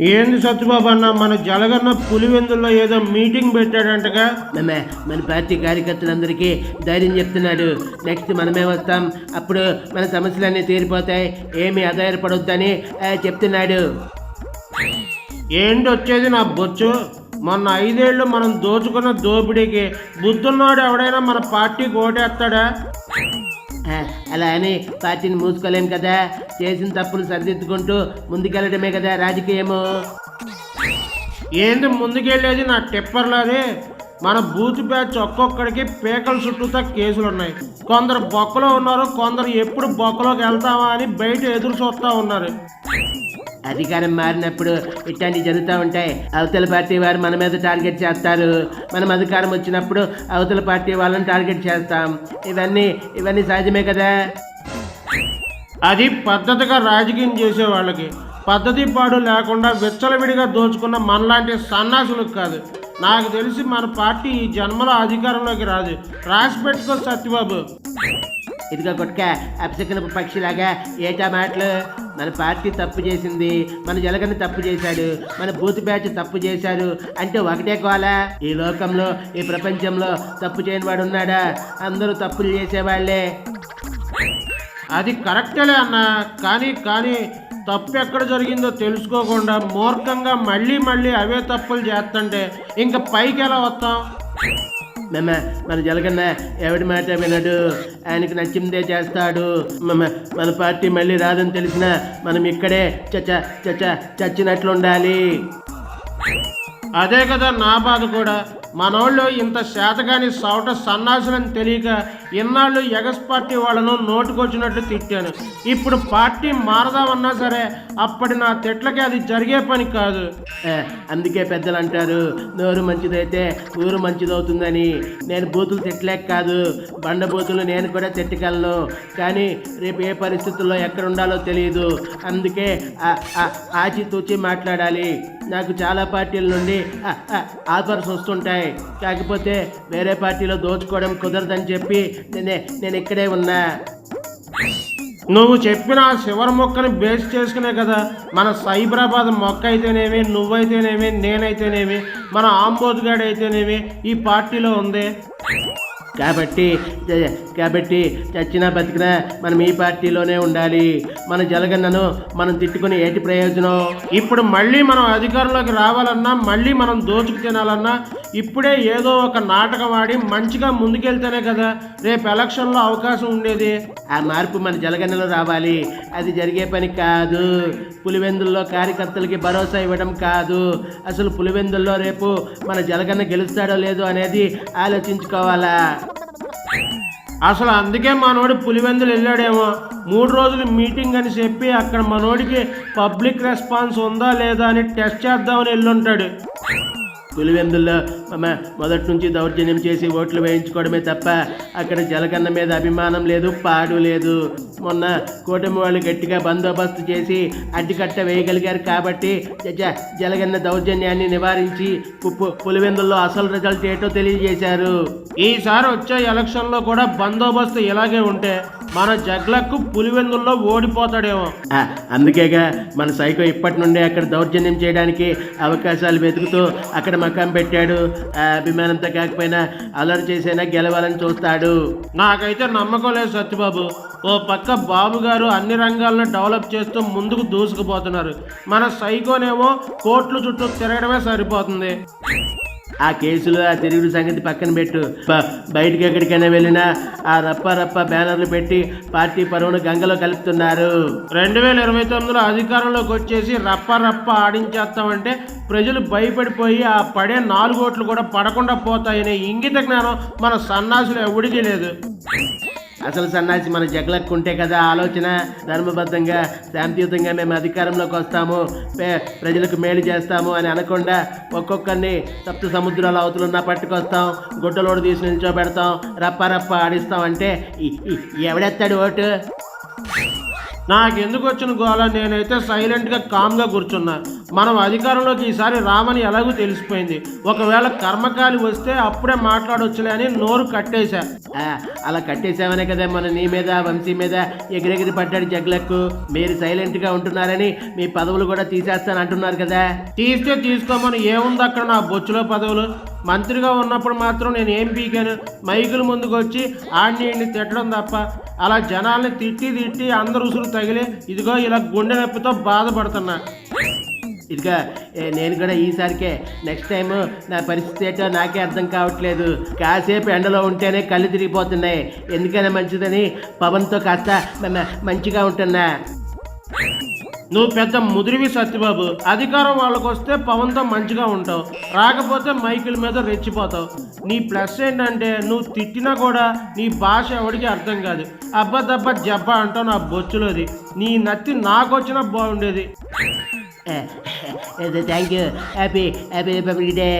ఏంది సత్యబాబు అన్న? మన జలగన్న పులివెందుల్లో ఏదో మీటింగ్ పెట్టాడంటగా. మన మన పార్టీ కార్యకర్తలందరికీ ధైర్యం చెప్తున్నాడు. నెక్స్ట్ మనమే వస్తాం. అప్పుడు మన సమస్యలన్నీ తీరిపోతాయి. ఏమీ ఆధారపడొద్దని చెప్తున్నాడు. ఏంటి వచ్చేది నా బొచ్చు? మొన్న ఐదేళ్ళు మనం దోచుకున్న దోపిడీకి బుద్ధున్నాడు ఎవడైనా మన పార్టీకి ఓటేస్తాడా? అలా అని పార్టీని మూసుకోలేం కదా. చేసిన తప్పులు సరిదిద్దుకుంటూ ముందుకెళ్ళడమే కదా రాజకీయము. ఏంటి ముందుకెళ్ళేది నా టిప్పర్లాది? మన బూత్ బ్యాచ్ ఒక్కొక్కడికి పేకల చుట్టూతా కేసులు ఉన్నాయి. కొందరు బొక్కలో ఉన్నారు కొందరు ఎప్పుడు బొక్కలోకి వెళ్తామా అని బయట ఎదురు చూస్తా ఉన్నారు. అధికారం మారినప్పుడు ఇట్లాంటివి జరుగుతూ ఉంటాయి. అవతల పార్టీ వారు మన మీద టార్గెట్ చేస్తారు. మనం అధికారం వచ్చినప్పుడు అవతల పార్టీ వాళ్ళని టార్గెట్ చేస్తాం. ఇవన్నీ ఇవన్నీ సహజమే కదా? అది పద్ధతిగా రాజకీయం చేసే వాళ్ళకి. పద్ధతి పాడు లేకుండా విచ్చలవిడిగా దోచుకున్న మనలాంటి సన్నాసులకు కాదు. నాకు తెలిసి మన పార్టీ ఈ జన్మలో అధికారంలోకి రాదు. రాసి పెట్టుకో సత్యబాబు. ఇదిగో కొట్టుక అపశకనపు పక్షిలాగా ఏటా మాటలు? మన పార్టీ తప్పు చేసింది మన జలగని తప్పు చేశాడు మన బూత్ బ్యాచ్ తప్పు చేశారు అంటే ఒకటే కోలా ఈ లోకంలో ఈ ప్రపంచంలో తప్పు చేయని వాడు ఉన్నాడా? అందరూ తప్పులు చేసేవాళ్ళే. అది కరెక్టేలే అన్న. కానీ కానీ తప్పు ఎక్కడ జరిగిందో తెలుసుకోకుండా మూర్ఖంగా మళ్ళీ మళ్ళీ అవే తప్పులు చేస్తుంటే ఇంకా పైకి ఎలా వస్తాం? మెమ్మ మన జలగన్న ఎవడి మాట వినడు? ఆయనకు నచ్చిందే చేస్తాడు. మమ్మ మన పార్టీ మళ్ళీ రాదని తెలిసిన మనం ఇక్కడే చచ్చ చచ్చ చచ్చినట్లు ఉండాలి అదే కదా నా బాధ కూడా. మనోళ్ళు ఇంత శాతగాని సౌట సన్నాసులని తెలియక ఇన్నాళ్ళు ఎగస్ పార్టీ వాళ్ళను నోటుకొచ్చినట్లు తిట్టాను. ఇప్పుడు పార్టీ మారదామన్నా సరే అప్పటి నా తిట్లకి అది జరిగే పని కాదు. అందుకే పెద్దలు అంటారు నోరు మంచిదైతే ఊరు మంచిదవుతుందని. నేను బూతులు తిట్టలేక కాదు బండ బూతులు నేను కూడా తిట్టగలను. కానీ రేపు ఏ పరిస్థితుల్లో ఎక్కడ ఉండాలో తెలియదు అందుకే ఆ- ఆచితూచి మాట్లాడాలి. నాకు చాలా పార్టీల నుండి ఆఫర్స్ వస్తుంటాయి. కాకపోతే వేరే పార్టీలో దోచుకోవడం కుదరదని చెప్పి నేనే నేను ఇక్కడే ఉన్నా. నువ్వు చెప్పిన ఆ శివర మొక్కని బేస్ చేసుకునే కదా. మన సైబరాబాద్ మొక్క అయితేనేమి నువ్వైతేనేమి నేనైతేనేమి మన ఆంబోద్గాడ్ అయితేనేమి ఈ పార్టీలో ఉంది. కాబట్టి కాబట్టి చచ్చినా బతికినా మనం ఈ పార్టీలోనే ఉండాలి. మన జలగన్నను మనం తిట్టుకుని ఏటి ప్రయోజనం? ఇప్పుడు మళ్ళీ మనం అధికారంలోకి రావాలన్నా మళ్ళీ మనం దోచుకు తినాలన్నా ఇప్పుడే ఏదో ఒక నాటకం ఆడి మంచిగా ముందుకెళ్తేనే కదా రేపు ఎలక్షన్లో అవకాశం ఉండేది. ఆ మార్పు మన జలగన్నలో రావాలి. అది జరిగే పని కాదు. పులివెందుల్లో కార్యకర్తలకి భరోసా ఇవ్వడం కాదు. అసలు పులివెందుల్లో రేపు మన జలగన్న గెలుస్తాడో లేదో అనేది ఆలోచించుకోవాలా. అసలు అందుకే మనోడు పులివెందులు వెళ్ళాడేమో. మూడు రోజులు మీటింగ్ అని చెప్పి అక్కడ మనోడికి పబ్లిక్ రెస్పాన్స్ ఉందా లేదా అని టెస్ట్ చేద్దామని వెళ్ళుంటాడు. పులివెందుల్లో మొదటి నుంచి దౌర్జన్యం చేసి ఓట్లు వేయించుకోవడమే తప్ప అక్కడ జలగన్న మీద అభిమానం లేదు పాడు లేదు. మొన్న కూటమి వాళ్ళు గట్టిగా బందోబస్తు చేసి అడ్డుకట్ట వేయగలిగారు కాబట్టి జలగన్న దౌర్జన్యాన్ని నివారించి పులివెందుల్లో అసలు రిజల్ట్ ఏంటో తెలియజేశారు. ఈసారి వచ్చే ఎలక్షన్లో కూడా బందోబస్తు ఇలాగే ఉంటే మన జగ్లకు పులివెందుల్లో ఓడిపోతాడేమో. అందుకేగా మన సైకో ఇప్పటి నుండే అక్కడ దౌర్జన్యం చేయడానికి అవకాశాలు వెతుకుతూ అక్కడ మకాం పెట్టాడు. ఆ అభిమానంతో కాకపోయినా అలర్ చేసైనా గెలవాలని చూస్తాడు. నాకైతే నమ్మకం లేదు సత్యబాబు. ఓ పక్క బాబు గారు అన్ని రంగాలను డెవలప్ చేస్తూ ముందుకు దూసుకుపోతున్నారు. మన సైకోనేమో కోర్టుల చుట్టూ తిరగడమే సరిపోతుంది. ఆ కేసులో ఆ తిరుగుడు సంగతి పక్కన పెట్టు. బ- బయటికి ఎక్కడికైనా వెళ్ళినా ఆ రప్ప రప్ప బ్యానర్లు పెట్టి పార్టీ పరువును గంగలో కలుపుతున్నారు. రెండు వేల ఇరవై తొమ్మిదిలో అధికారంలోకి వచ్చేసి రప్ప రప్ప ఆడించేస్తామంటే ప్రజలు భయపడిపోయి ఆ పడే నాలుగు ఓట్లు కూడా పడకుండా పోతాయనే ఇంగిత జ్ఞానం మన సన్నాసులు ఎవడికి లేదు. అసలు సన్నాసి మన జగలక్కుంటే కదా ఆలోచన ధర్మబద్ధంగా శాంతియుతంగా మేము అధికారంలోకి వస్తాము ప్రజలకు మేలు చేస్తాము అని అనకుండా ఒక్కొక్కరిని సప్త సముద్రాల అవతలున్నా పట్టుకొస్తాం గుడ్డలోడు తీసి నిల్చోబెడతాం రప్ప రప్ప ఆడిస్తాం అంటే ఎవడెత్తాడు ఓటు? నాకెందుకు వచ్చిన గోల? నేనైతే సైలెంట్గా కామ్గా కూర్చున్నా. మనం అధికారంలోకి ఈసారి రామని ఎలాగో తెలిసిపోయింది. ఒకవేళ కర్మకాలి వస్తే అప్పుడే మాట్లాడొచ్చులే అని నోరు కట్టేశా. అలా కట్టేసామనే కదా మన నీ మీద వంశీ మీద ఎగిరెగిరి పడ్డాడు జగ్లకు మీరు సైలెంట్గా ఉంటున్నారని మీ పదవులు కూడా తీసేస్తాను అంటున్నారు కదా. తీస్తే తీసుకోమని. ఏముంది అక్కడ నా బొచ్చులో పదవులు? మంత్రిగా ఉన్నప్పుడు మాత్రం నేను ఏం పీకాను? మైకుల ముందుకు వచ్చి ఆడిని తిట్టడం తప్ప అలా జనాల్ని తిట్టి తిట్టి అందరు ఉసురు తగిలి ఇదిగో ఇలా గుండె నొప్పితో బాధపడుతున్నా. ఇదిగా నేను కూడా ఈసారికే నెక్స్ట్ టైం నా పరిస్థితి ఏంటో నాకే అర్థం కావట్లేదు. కాసేపు ఎండలో ఉంటేనే కళ్ళు తిరిగిపోతున్నాయి. ఎందుకైనా మంచిదని పవన్తో కాస్త మంచిగా ఉంటున్నా. నువ్వు పెద్ద ముదిరివి సత్యబాబు. అధికారం వాళ్ళకు వస్తే పవన్తో మంచిగా ఉంటావు. రాకపోతే మైకిల్ మీద రెచ్చిపోతావు. నీ ప్లస్ ఏంటంటే నువ్వు తిట్టినా కూడా నీ భాష ఎవడికి అర్థం కాదు. అబ్బా దబ్బా అంటావు నా బొచ్చులోది. నీ నత్తి నాకొచ్చినా బాగుండేది. Thank you happy happy republic day.